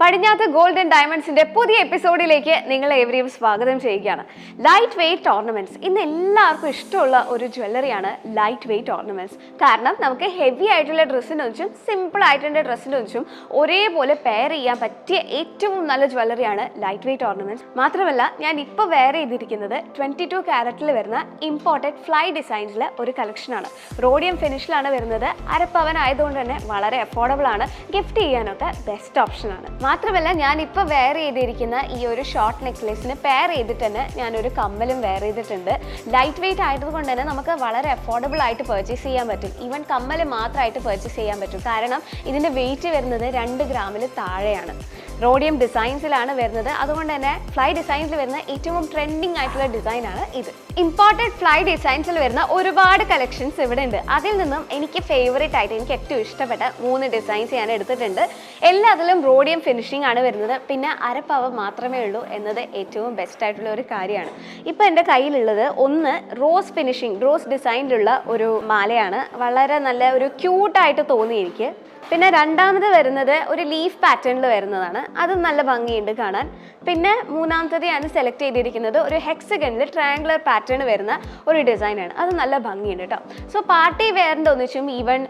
പടിഞ്ഞാത്ത് golden ഡയമണ്ട്സിന്റെ പുതിയ എപ്പിസോഡിലേക്ക് നിങ്ങൾ ഏവരെയും സ്വാഗതം ചെയ്യുകയാണ്. ലൈറ്റ് വെയ്റ്റ് ഓർണമെന്റ്സ് ഇന്ന് എല്ലാവർക്കും ഇഷ്ടമുള്ള ഒരു ജ്വല്ലറിയാണ് ലൈറ്റ് വെയ്റ്റ് ഓർണമെന്റ്സ് കാരണം നമുക്ക് ഹെവി ആയിട്ടുള്ള ഡ്രസ്സിന് വെച്ചും സിമ്പിൾ ആയിട്ടുള്ള ഡ്രസ്സിന് വെച്ചും ഒരേപോലെ പെയർ ചെയ്യാൻ പറ്റിയ ഏറ്റവും നല്ല ജ്വല്ലറിയാണ് ലൈറ്റ് വെയ്റ്റ് ഓർണമെന്റ്സ് മാത്രമല്ല ഞാൻ ഇപ്പോൾ വെയർ ചെയ്തിരിക്കുന്നത് ട്വന്റി ടു ക്യാരറ്റിൽ വരുന്ന ഇമ്പോർട്ടന്റ് ഫ്ലൈ ഡിസൈൻസിലെ ഒരു കളക്ഷനാണ് റോഡിയം ഫിനിഷിലാണ് വരുന്നത്. അരപ്പവൻ ആയതുകൊണ്ട് തന്നെ വളരെ അഫോർഡബിൾ ആണ്. ഗിഫ്റ്റ് ചെയ്യാനൊക്കെ ബെസ്റ്റ് ഓപ്ഷനാണ് മാത്രമല്ല ഞാൻ ഇപ്പോൾ വെയർ ചെയ്തിരിക്കുന്ന ഈ ഒരു ഷോർട്ട് നെക്ലേസിന് പെയർ ചെയ്തിട്ട് തന്നെ ഞാനൊരു കമ്മലും വെയർ ചെയ്തിട്ടുണ്ട്. ലൈറ്റ് വെയിറ്റ് ആയതുകൊണ്ട് തന്നെ നമുക്ക് വളരെ അഫോർഡബിൾ ആയിട്ട് പർച്ചേസ് ചെയ്യാൻ പറ്റും. ഈവൻ കമ്മൽ മാത്രമായിട്ട് പർച്ചേസ് ചെയ്യാൻ പറ്റും. കാരണം ഇതിന്റെ വെയിറ്റ് വരുന്നത് രണ്ട് ഗ്രാമിൽ താഴെയാണ്. റോഡിയം ഡിസൈൻസിലാണ് വരുന്നത്. അതുകൊണ്ട് തന്നെ ഫ്ലൈ ഡിസൈൻസിൽ വരുന്ന ഏറ്റവും ട്രെൻഡിങ് ആയിട്ടുള്ള ഡിസൈനാണ് ഇത്. ഇമ്പോർട്ടഡ് ഫ്ലൈ ഡിസൈൻസിൽ വരുന്ന ഒരുപാട് കളക്ഷൻസ് ഇവിടെ ഉണ്ട്. അതിൽ നിന്നും എനിക്ക് ഫേവറേറ്റ് ആയിട്ട് എനിക്ക് ഏറ്റവും ഇഷ്ടപ്പെട്ട മൂന്ന് ഡിസൈൻസ് ഞാൻ എടുത്തിട്ടുണ്ട്. എല്ലാത്തിലും റോഡിയം ഫിനിഷിംഗ് ആണ് വരുന്നത്. പിന്നെ അരപ്പവ മാത്രമേ ഉള്ളൂ എന്നത് ഏറ്റവും ബെസ്റ്റ് ആയിട്ടുള്ള ഒരു കാര്യമാണ്. ഇപ്പോൾ എന്റെ കയ്യിലുള്ളത് ഒന്ന് റോസ് ഫിനിഷിംഗ് റോസ് ഡിസൈനിലുള്ള ഒരു മാലയാണ്. വളരെ നല്ല ഒരു ക്യൂട്ടായിട്ട് തോന്നി എനിക്ക്. പിന്നെ രണ്ടാമത് വരുന്നത് ഒരു ലീഫ് പാറ്റേണിൽ വരുന്നതാണ്. അതും നല്ല ഭംഗിയുണ്ട് കാണാൻ. പിന്നെ മൂന്നാമത്തത് ഞാൻ സെലക്ട് ചെയ്തിരിക്കുന്നത് ഒരു ഹെക്സഗണിൽ ട്രയാങ്കുലർ പാറ്റേൺ വരുന്ന ഒരു ഡിസൈനാണ് അത് നല്ല ഭംഗിയുണ്ട് കേട്ടോ സോ പാർട്ടി വെയറിന്റെ ഒന്നിച്ചും ഈവൻ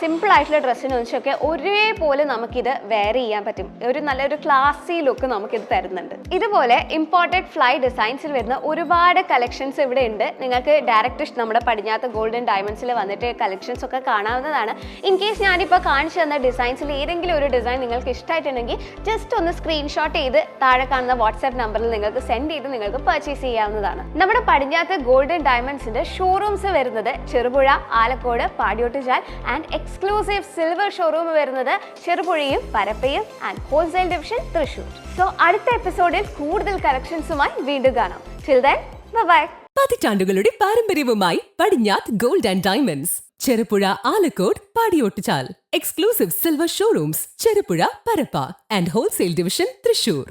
സിമ്പിൾ ആയിട്ടുള്ള ഡ്രസ്സിനൊന്നിച്ചൊക്കെ ഒരേപോലെ നമുക്കിത് വെയർ ചെയ്യാൻ പറ്റും. ഒരു നല്ലൊരു ക്ലാസി ലുക്ക് നമുക്കിത് തരുന്നുണ്ട്. ഇതുപോലെ ഇമ്പോർട്ടഡ് ഫ്ലൈ ഡിസൈൻസിൽ വരുന്ന ഒരുപാട് കളക്ഷൻസ് ഇവിടെ ഉണ്ട്. നിങ്ങൾക്ക് ഡയറക്റ്റ് നമ്മുടെ പടിഞ്ഞാത്ത ഗോൾഡൻ ഡയമണ്ട്സിൽ വന്നിട്ട് കളക്ഷൻസ് ഒക്കെ കാണാവുന്നതാണ്. ഇൻ കേസ് ഞാനിപ്പോൾ കാണിച്ചു തന്ന ഡിസൈൻസിൽ ഏതെങ്കിലും ഒരു ഡിസൈൻ നിങ്ങൾക്ക് ഇഷ്ടമായിട്ടുണ്ടെങ്കിൽ ജസ്റ്റ് ഒന്ന് സ്ക്രീൻഷോട്ട് ചെയ്ത് താഴെ കാണുന്ന വാട്സാപ്പ് നമ്പറിൽ നിങ്ങൾക്ക് സെൻഡ് ചെയ്ത് നിങ്ങൾക്ക് പർച്ചേസ് ചെയ്യാവുന്നതാണ്. നമ്മുടെ പടിഞ്ഞാത്ത് ഗോൾഡൻ ഡയമണ്ട്സിന്റെ ഷോറൂംസ് വരുന്നത് Cherupuzha Alakode Padiyottuchal and exclusive silver showroom വരുന്നത് ചെറുപുഴയും പരപ്പയും and wholesale division Thrissur. So അടുത്ത എപ്പിസോഡിൽ കൂടുതൽ കളക്ഷൻസുമായി വീണ്ടും കാണാം. ടിൽ പതിറ്റാണ്ടുകളുടെ പാരമ്പര്യവുമായി Padinjath gold and diamonds Cherupuzha Alakode Padiyottuchal. Exclusive silver showrooms Cherupuzha Parappa and wholesale division Thrissur.